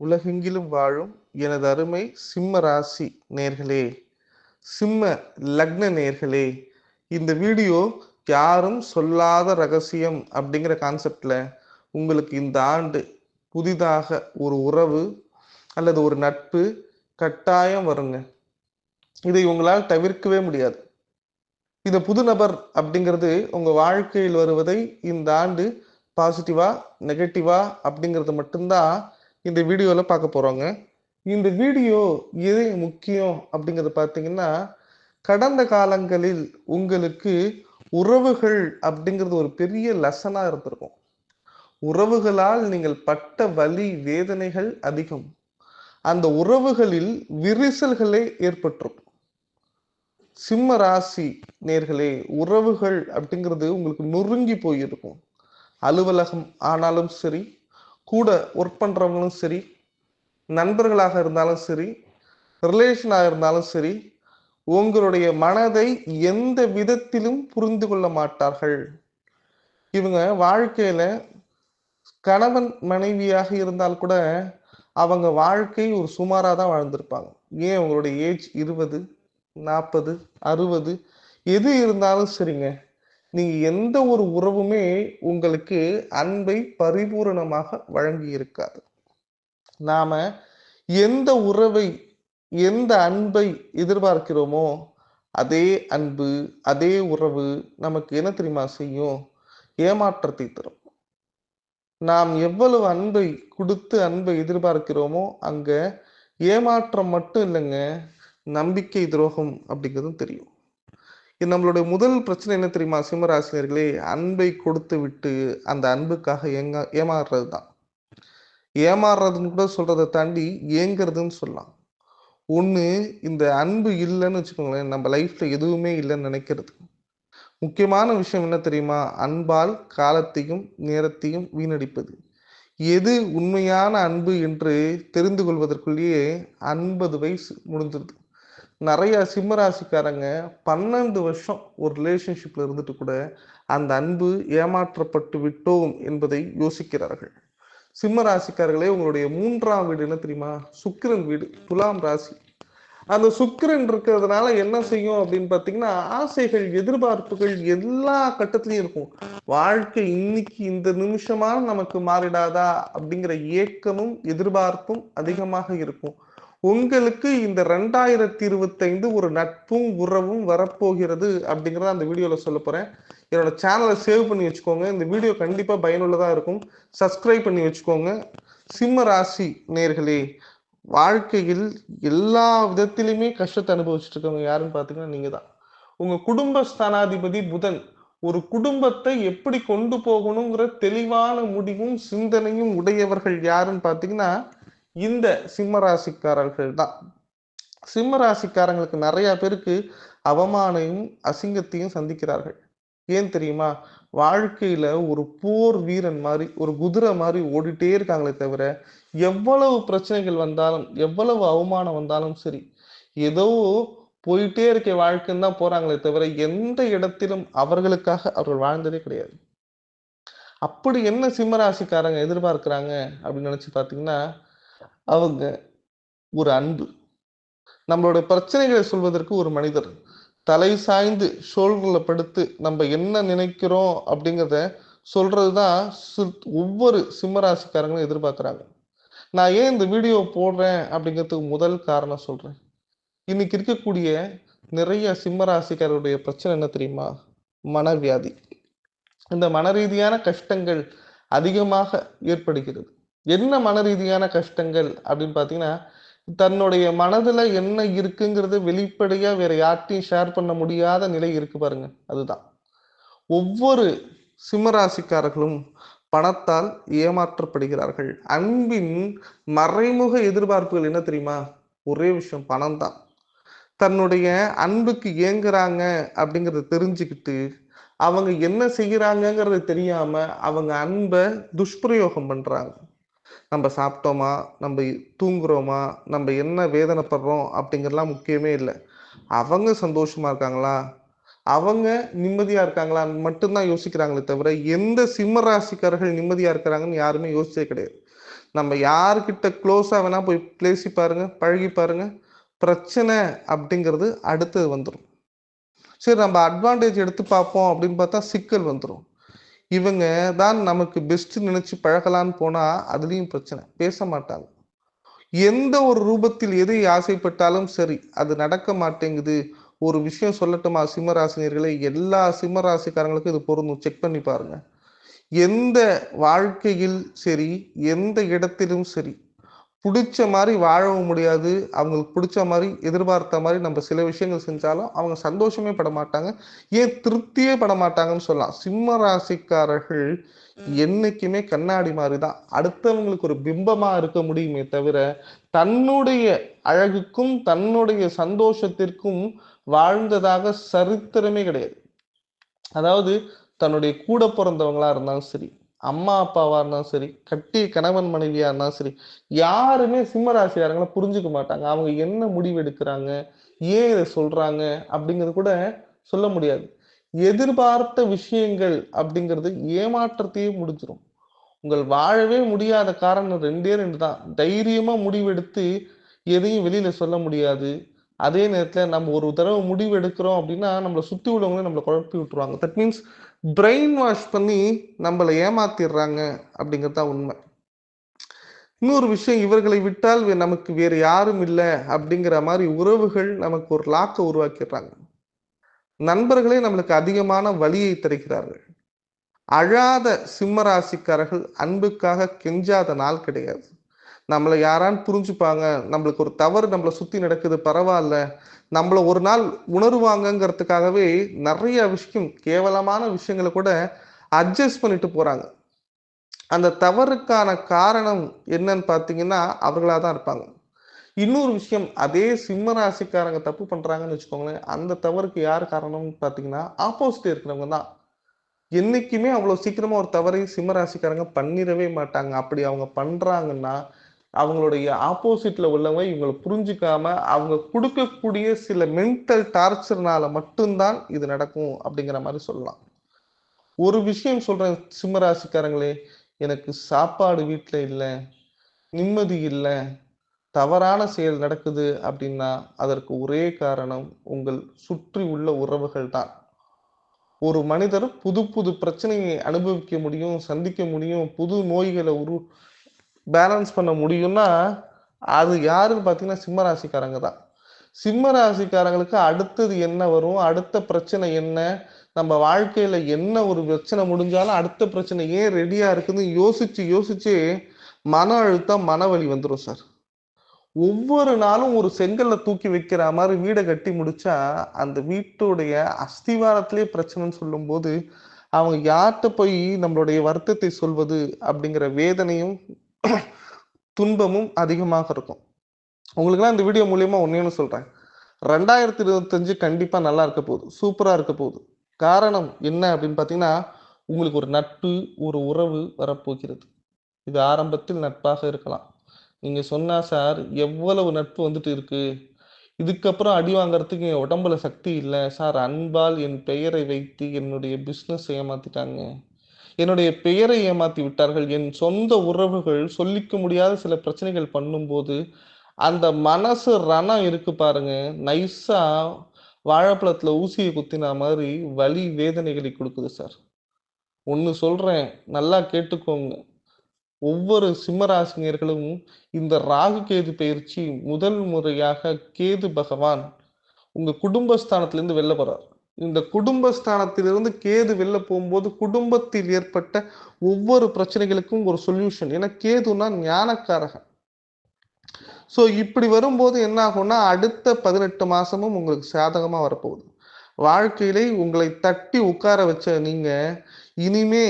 உலகெங்கிலும் வாழும் எனது அருமை சிம்ம ராசி நேர்களே சிம்ம லக்ன நேர்களே இந்த வீடியோ யாரும் சொல்லாத ரகசியம் அப்படிங்கிற கான்செப்டில் உங்களுக்கு இந்த ஆண்டு புதிதாக ஒரு உறவு அல்லது ஒரு நட்பு கட்டாயம் வருங்க. இதை உங்களால் தவிர்க்கவே முடியாது. இந்த புது நபர் அப்படிங்கிறது உங்கள் வாழ்க்கையில் வருவதை இந்த ஆண்டு பாசிட்டிவா நெகட்டிவா அப்படிங்கிறது மட்டும்தான் இந்த வீடியோவில் பார்க்க போகிறோங்க இந்த வீடியோ எது முக்கியம் அப்படிங்கிறது பார்த்தீங்கன்னா கடந்த காலங்களில் உங்களுக்கு உறவுகள் அப்படிங்கிறது ஒரு பெரிய லெசனாக இருந்திருக்கும். உறவுகளால் நீங்கள் பட்ட வலி வேதனைகள் அதிகம். அந்த உறவுகளில் விரிசல்களே ஏற்பட்டிருக்கும். சிம்ம ராசி நேர்களே உறவுகள் அப்படிங்கிறது உங்களுக்கு நொறுங்கி போயிருக்கும். அலுவலகம் ஆனாலும் சரி கூட ஒர்க் பண்ணுறவங்களும் சரி நண்பர்களாக இருந்தாலும் சரி ரிலேஷனாக இருந்தாலும் சரி உங்களுடைய மனதை எந்த விதத்திலும் புரிந்து கொள்ள மாட்டார்கள். இவங்க வாழ்க்கையில கணவன் மனைவியாக இருந்தால் கூட அவங்க வாழ்க்கை ஒரு சுமாராக தான் வாழ்ந்திருப்பாங்க. ஏன்? உங்களுடைய ஏஜ் இருபது நாற்பது அறுபது எது இருந்தாலும் சரிங்க. நீங்க எந்த ஒரு உறவுமே உங்களுக்கு அன்பை பரிபூரணமாக வழங்கி இருக்காது நாம எந்த உறவை எந்த அன்பை எதிர்பார்க்கிறோமோ அதே அன்பு அதே உறவு நமக்கு என்ன தெரியுமா செய்யும்? ஏமாற்றத்தை தரும். நாம் எவ்வளவு அன்பை கொடுத்து அன்பை எதிர்பார்க்கிறோமோ அங்க ஏமாற்றம் மட்டும் இல்லைங்க நம்பிக்கை துரோகம் அப்படிங்கிறதும் தெரியும். இது நம்மளுடைய முதல் பிரச்சனை என்ன தெரியுமா? சிம்மராசினியர்களே அன்பை கொடுத்து விட்டு அந்த அன்புக்காக ஏங்க ஏமாறுறது தான் ஏமாறுறதுன்னு கூட சொல்கிறத தாண்டி ஏங்கிறதுன்னு சொல்லலாம். ஒன்று இந்த அன்பு இல்லைன்னு வச்சுக்கோங்களேன் நம்ம லைஃப்ல எதுவுமே இல்லைன்னு நினைக்கிறது. முக்கியமான விஷயம் என்ன தெரியுமா? அன்பால் காலத்தையும் நேரத்தையும் வீணடிப்பது. எது உண்மையான அன்பு என்று தெரிந்து கொள்வதற்குள்ளேயே ஐம்பது வயசு முடிஞ்சிருது. நிறைய சிம்மராசிக்காரங்க பன்னெண்டு வருஷம் ஒரு ரிலேஷன்ஷிப்ல இருந்துட்டு கூட அந்த அன்பு ஏமாற்றப்பட்டு விட்டோம் என்பதை யோசிக்கிறார்கள். சிம்ம ராசிக்காரர்களே உங்களுடைய மூன்றாம் வீடு என்ன தெரியுமா? சுக்கிரன் வீடு துலாம் ராசி. அந்த சுக்கிரன் இருக்கிறதுனால என்ன செய்யும் அப்படின்னு பார்த்தீங்கன்னா ஆசைகள் எதிர்பார்ப்புகள் எல்லா கட்டத்திலையும் இருக்கும். வாழ்க்கை இன்னைக்கு இந்த நிமிஷமா நமக்கு மாறிடாதா அப்படிங்கிற ஏக்கமும் எதிர்பார்ப்பும் அதிகமாக இருக்கும். உங்களுக்கு இந்த ரெண்டாயிரத்தி இருபத்தைந்து ஒரு நட்பும் உறவும் வரப்போகிறது அப்படிங்கிறத அந்த வீடியோவில் சொல்ல போறேன். என்னோட சேனலை சேவ் பண்ணி வச்சுக்கோங்க. இந்த வீடியோ கண்டிப்பாக பயனுள்ளதாக இருக்கும். சப்ஸ்கிரைப் பண்ணி வச்சுக்கோங்க. சிம்ம ராசி நேர்களே வாழ்க்கையில் எல்லா விதத்திலையுமே கஷ்டத்தை அனுபவிச்சுட்டு இருக்கவங்க யாருன்னு பார்த்தீங்கன்னா நீங்க தான் உங்க குடும்ப ஸ்தானாதிபதி புதன் ஒரு குடும்பத்தை எப்படி கொண்டு போகணுங்கிற தெளிவான முடிவும் சிந்தனையும் உடையவர்கள் யாருன்னு பார்த்தீங்கன்னா இந்த சிம்ம ராசிக்காரர்கள் தான். சிம்ம ராசிக்காரங்களுக்கு நிறைய பேருக்கு அவமானையும் அசிங்கத்தையும் சந்திக்கிறார்கள். ஏன் தெரியுமா? வாழ்க்கையில ஒரு போர் வீரன் மாதிரி ஒரு குதிரை மாதிரி ஓடிட்டே இருக்காங்களே தவிர எவ்வளவு பிரச்சனைகள் வந்தாலும் எவ்வளவு அவமானம் வந்தாலும் சரி ஏதோ போயிட்டே இருக்க வாழ்க்கைன்னு தான் போறாங்களே தவிர எந்த இடத்திலும் அவர்களுக்காக அவர்கள் வாழ்ந்ததே கிடையாது. அப்படி என்ன சிம்மராசிக்காரங்க எதிர்பார்க்கிறாங்க அப்படின்னு நினைச்சு பாத்தீங்கன்னா அவங்க ஒரு அன்பு. நம்மளோட பிரச்சனைகளை சொல்வதற்கு ஒரு மனிதர். தலை சாய்ந்து ஷோல்டர்ல படுத்து நம்ம என்ன நினைக்கிறோம் அப்படிங்கிறத சொல்றதுதான் ஒவ்வொரு சிம்மராசிக்காரங்களும் எதிர்பார்க்குறாங்க. நான் ஏன் இந்த வீடியோ போடுறேன் அப்படிங்கிறதுக்கு முதல் காரணம் சொல்கிறேன் இன்னைக்கு இருக்கக்கூடிய நிறைய சிம்மராசிக்காரருடைய பிரச்சனை என்ன தெரியுமா? மனவியாதி. இந்த மன ரீதியான கஷ்டங்கள் அதிகமாக ஏற்படுகிறது. என்ன மன ரீதியான கஷ்டங்கள் அப்படின்னு பார்த்தீங்கன்னா தன்னுடைய மனதுல என்ன இருக்குங்கிறது வெளிப்படையா வேற யார்ட்டையும் ஷேர் பண்ண முடியாத நிலை இருக்கு பாருங்க. அதுதான். ஒவ்வொரு சிம்மராசிக்காரர்களும் பணத்தால் ஏமாற்றப்படுகிறார்கள். அன்பின் மறைமுக எதிர்பார்ப்புகள் என்ன தெரியுமா? ஒரே விஷயம் பணம் தான் தன்னுடைய அன்புக்கு ஏங்குறாங்க அப்படிங்கிறத தெரிஞ்சுக்கிட்டு அவங்க என்ன செய்கிறாங்கங்கிறது தெரியாம அவங்க அன்பை துஷ்பிரயோகம் பண்றாங்க. நம்ம சாப்பிட்டோமா? நம்ம தூங்குறோமா? நம்ம என்ன வேதனைப்படுறோம் அப்படிங்கிறலாம் முக்கியமே இல்லை. அவங்க சந்தோஷமாக இருக்காங்களா? அவங்க நிம்மதியாக இருக்காங்களான்னு மட்டும்தான் யோசிக்கிறாங்களே தவிர எந்த சிம்ம ராசிக்காரர்கள் நிம்மதியாக இருக்கிறாங்கன்னு யாருமே யோசிச்சே கிடையாது. நம்ம யார்கிட்ட க்ளோஸாக வேணால் போய் பேசி பாருங்க பழகி பாருங்க. பிரச்சனை அப்படிங்கிறது அடுத்தது வந்துடும் சரி நம்ம அட்வான்டேஜ் எடுத்து பார்ப்போம் அப்படின்னு பார்த்தா சிக்கல் வந்துடும் இவங்க தான் நமக்கு பெஸ்ட் நினைச்சு பழகலான்னு போனா அதுலயும் பிரச்சனை. பேச மாட்டாங்க. எந்த ஒரு ரூபத்தில் எதை ஆசைப்பட்டாலும் சரி அது நடக்க மாட்டேங்குது. ஒரு விஷயம் சொல்லட்டுமா சிம்மராசினியர்களே? எல்லா சிம்மராசிக்காரங்களுக்கும் இது பொருந்தும். செக் பண்ணி பாருங்க. எந்த வாழ்க்கையில் சரி எந்த இடத்திலும் சரி பிடிச்ச மாதிரி வாழவும் முடியாது. அவங்களுக்கு பிடிச்ச மாதிரி எதிர்பார்த்த மாதிரி நம்ம சில விஷயங்கள் செஞ்சாலும் அவங்க சந்தோஷமே பட மாட்டாங்க. ஏன் திருப்தியே பட மாட்டாங்கன்னு சொல்லலாம். சிம்ம ராசிக்காரர்கள் என்னைக்குமே கண்ணாடி மாதிரி தான் அடுத்தவங்களுக்கு ஒரு பிம்பமா இருக்க முடியுமே தவிர தன்னுடைய அழகுக்கும் தன்னுடைய சந்தோஷத்திற்கும் வாழ்ந்ததாக சரித்திரமே கிடையாது. அதாவது தன்னுடைய கூட பிறந்தவங்களா இருந்தாலும் சரி அம்மா அப்பாவா இருந்தாலும் சரி கட்டிய கணவன் மனைவியா இருந்தாலும் சரி யாருமே சிம்மராசிக்காரங்களை புரிஞ்சுக்க மாட்டாங்க. அவங்க என்ன முடிவு எடுக்கிறாங்க ஏன் இதை சொல்றாங்க அப்படிங்கிறது கூட சொல்ல முடியாது. எதிர்பார்த்த விஷயங்கள் அப்படிங்கிறது ஏமாற்றத்தையே முடிஞ்சிடும் உங்கள் வாழவே முடியாத காரணம் ரெண்டே ரெண்டு தான். தைரியமா முடிவெடுத்து எதையும் வெளியில சொல்ல முடியாது. அதே நேரத்துல நம்ம ஒரு தடவை முடிவு எடுக்கிறோம் அப்படின்னா நம்மளை சுத்தி உள்ளவங்களே நம்மளை குழப்பி விட்டுருவாங்க. தட் மீன்ஸ் பிரெயின் வாஷ் பண்ணி நம்மளை ஏமாத்திடுறாங்க அப்படிங்கிறது தான் உண்மை. இன்னொரு விஷயம் இவர்களை விட்டால் நமக்கு வேறு யாரும் இல்லை அப்படிங்கிற மாதிரி உறவுகள் நமக்கு ஒரு லாக்கை உருவாக்கிடுறாங்க. நண்பர்களே நம்மளுக்கு அதிகமான வலியை தருகிறார்கள். அழாத சிம்மராசிக்காரர்கள் அன்புக்காக கெஞ்சாத நாள் கிடையாது. நம்மளை யாரான்னு புரிஞ்சுப்பாங்க. நம்மளுக்கு ஒரு தவறு நம்மளை சுற்றி நடக்குது பரவாயில்ல. நம்மள ஒரு நாள் உணருவாங்கங்கிறதுக்காகவே நிறைய விஷயம் கேவலமான விஷயங்களை கூட அட்ஜஸ்ட் பண்ணிட்டு போகிறாங்க அந்த தவறுக்கான காரணம் என்னன்னு பார்த்தீங்கன்னா அவர்களாக தான் இருப்பாங்க. இன்னொரு விஷயம் அதே சிம்ம ராசிக்காரங்க தப்பு பண்ணுறாங்கன்னு வச்சுக்கோங்களேன் அந்த தவறுக்கு யார் காரணம்னு பார்த்தீங்கன்னா ஆப்போசிட் இருக்கிறவங்க தான். என்றைக்குமே அவ்வளோ சீக்கிரமாக ஒரு தவறை சிம்ம ராசிக்காரங்க பண்ணிடவே மாட்டாங்க. அப்படி அவங்க பண்ணுறாங்கன்னா அவங்களுடைய ஆப்போசிட்ல உள்ளவங்க இவங்களை புரிஞ்சுக்காம அவங்க கொடுக்கக்கூடிய சில மென்டல் டார்ச்சர்னால மட்டும்தான் இது நடக்கும் அப்படிங்கிற மாதிரி சொல்லலாம். ஒரு விஷயம் சொல்றேன் சிம்மராசிக்காரங்களே எனக்கு சாப்பாடு வீட்டில் இல்லை நிம்மதி இல்லை தவறான செயல் நடக்குது அப்படின்னா அதற்கு ஒரே காரணம் உங்கள் சுற்றி உள்ள உறவுகள் தான். ஒரு மனிதர் புது புது பிரச்சனையை அனுபவிக்க முடியும் சந்திக்க முடியும் புது நோய்களை உரு பேலன்ஸ் பண்ண முடியும்னா அது யாருன்னு பார்த்தீங்கன்னா சிம்ம ராசிக்காரங்க தான். சிம்ம ராசிக்காரங்களுக்கு அடுத்தது என்ன வரும்? அடுத்த பிரச்சனை என்ன? நம்ம வாழ்க்கையில் என்ன ஒரு பிரச்சனை முடிஞ்சாலும் அடுத்த பிரச்சனை ஏன் ரெடியாக இருக்குதுன்னு யோசிச்சு யோசிச்சு மன அழுத்தம் மனவலி வந்துடும் சார். ஒவ்வொரு நாளும் ஒரு செங்கல்ல தூக்கி வைக்கிற மாதிரி வீடை கட்டி முடிச்சா அந்த வீட்டுடைய அஸ்திவாரத்திலே பிரச்சனைன்னு சொல்லும்போது அவங்க யார்கிட்ட போய் நம்மளுடைய வருத்தத்தை சொல்வது அப்படிங்கிற வேதனையும் துன்பமும் அதிகமாக இருக்கும். உங்களுக்குலாம் இந்த வீடியோ மூலியமா ஒன்னேன்னு சொல்றேன். ரெண்டாயிரத்தி இருபத்தஞ்சு கண்டிப்பா நல்லா இருக்க போகுது. சூப்பரா இருக்க போகுது. காரணம் என்ன அப்படின்னு பார்த்தீங்கன்னா உங்களுக்கு ஒரு நட்பு ஒரு உறவு வரப்போகிறது. இது ஆரம்பத்தில் நட்பாக இருக்கலாம். நீங்க சொன்னா சார் எவ்வளவு நட்பு வந்துட்டு இருக்கு? இதுக்கப்புறம் அடி வாங்குறதுக்கு என் உடம்புல சக்தி இல்லை. சார் அன்பால் என் பெயரை வைத்து என்னுடைய பிஸ்னஸ் ஏமாத்திட்டாங்க. என்னுடைய பெயரை ஏமாத்தி விட்டார்கள். என் சொந்த உறவுகள் சொல்லிக்க முடியாத சில பிரச்சனைகள் பண்ணும்போது அந்த மனசு ரணம் இருக்கு பாருங்க. நைஸா வாழைப்பழத்துல ஊசியை குத்தின மாதிரி வலி வேதனைகளை கொடுக்குது சார் ஒன்று சொல்றேன் நல்லா கேட்டுக்கோங்க. ஒவ்வொரு சிம்மராசினியர்களும் இந்த ராகு கேது பயிற்சி முதல் முறையாக கேது பகவான் உங்க குடும்பஸ்தானத்திலிருந்து வெளில போறார். இந்த குடும்பஸ்தானத்திலிருந்து கேது வெளில போகும்போது குடும்பத்தில் ஏற்பட்ட ஒவ்வொரு பிரச்சனைகளுக்கும் ஒரு சொல்யூஷன் ஏன்னா கேதுனா ஞானக்காரகன். ஸோ இப்படி வரும்போது என்ன ஆகும்னா அடுத்த பதினெட்டு மாசமும் உங்களுக்கு சாதகமாக வரப்போகுது. வாழ்க்கையிலே உங்களை தட்டி உட்கார வச்ச நீங்க இனிமே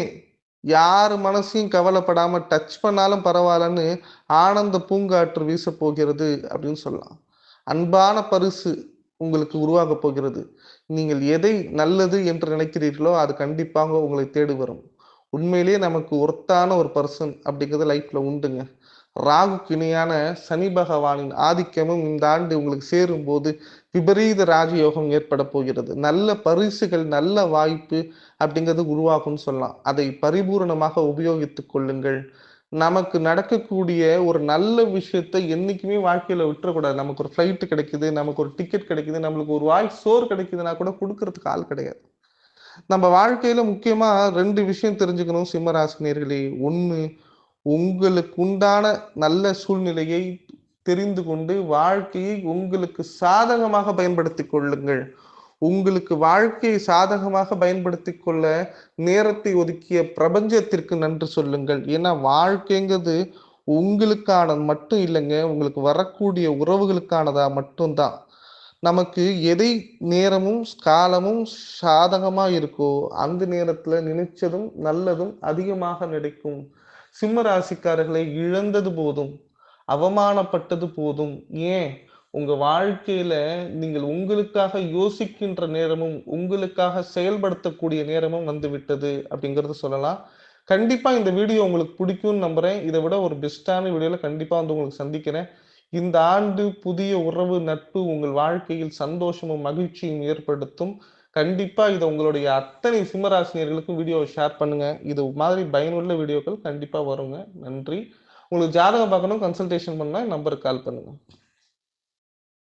யார் மனசையும் கவலைப்படாம டச் பண்ணாலும் பரவாயில்லன்னு ஆனந்த பூங்காற்று வீச போகிறது அப்படின்னு சொல்லலாம். அன்பான பரிசு உங்களுக்கு உருவாக போகிறது. நீங்கள் எதை நல்லது என்று நினைக்கிறீர்களோ அது கண்டிப்பாக உங்களை தேடி வரும். உண்மையிலேயே நமக்கு ஒர்த்தான ஒரு பர்சன் அப்படிங்கிறது லைஃப்ல உண்டுங்க. ராகுக்கு இணையான சனி பகவானின் ஆதிக்கமும் இந்த ஆண்டு உங்களுக்கு சேரும்போது விபரீத ராஜயோகம் ஏற்பட போகிறது. நல்ல பரிசுகள் நல்ல வாய்ப்பு அப்படிங்கிறது உருவாகும்னு சொல்லலாம். அதை பரிபூரணமாக உபயோகித்துக் கொள்ளுங்கள். நமக்கு நடக்கக்கூடிய ஒரு நல்ல விஷயத்த என்னைக்குமே வாழ்க்கையில விட்டுறக்கூடாது. நமக்கு ஒரு ஃப்ளைட் கிடைக்குது நமக்கு ஒரு டிக்கெட் கிடைக்குது நம்மளுக்கு ஒரு வாய் சோறு கிடைக்குதுன்னா கூட கொடுக்கறதுக்கு ஆள் கிடையாது. நம்ம வாழ்க்கையில முக்கியமா ரெண்டு விஷயம் தெரிஞ்சுக்கணும் சிம்மராசினியர்களே ஒன்று உங்களுக்கு உண்டான நல்ல சூழ்நிலையை தெரிந்து கொண்டு வாழ்க்கையை உங்களுக்கு சாதகமாக பயன்படுத்தி கொள்ளுங்கள். உங்களுக்கு வாழ்க்கையை சாதகமாக பயன்படுத்தி கொள்ள நேரத்தை ஒதுக்கிய பிரபஞ்சத்திற்கு நன்றி சொல்லுங்கள். ஏன்னா வாழ்க்கைங்கிறது உங்களுக்கானது மட்டும் இல்லைங்க உங்களுக்கு வரக்கூடிய உறவுகளுக்கானதா மட்டும்தான். நமக்கு எதை நேரமும் காலமும் சாதகமாக இருக்கோ அந்த நேரத்தில் நினைச்சதும் நல்லதும் அதிகமாக நடக்கும். சிம்ம ராசிக்காரர்களை இழந்தது போதும் அவமானப்பட்டது போதும். ஏன்? உங்க வாழ்க்கையில நீங்கள் உங்களுக்காக யோசிக்கின்ற நேரமும் உங்களுக்காக செயல்படுத்தக்கூடிய நேரமும் வந்து விட்டது அப்படிங்கறது சொல்லலாம். கண்டிப்பா இந்த வீடியோ உங்களுக்கு பிடிக்கும்னு நம்புறேன். இதை விட ஒரு பெஸ்டான வீடியோல கண்டிப்பா வந்து உங்களுக்கு சந்திக்கிறேன். இந்த ஆண்டு புதிய உறவு நட்பு உங்கள் வாழ்க்கையில் சந்தோஷமும் மகிழ்ச்சியும் ஏற்படுத்தும். கண்டிப்பா இதை உங்களுடைய அத்தனை சிம்மராசினியர்களுக்கும் வீடியோவை ஷேர் பண்ணுங்க. இது மாதிரி பயனுள்ள வீடியோக்கள் கண்டிப்பா வருங்க. நன்றி. உங்களுக்கு ஜாதகம் பார்க்கணும் கன்சல்டேஷன் பண்ணா நம்பருக்கு கால் பண்ணுங்க.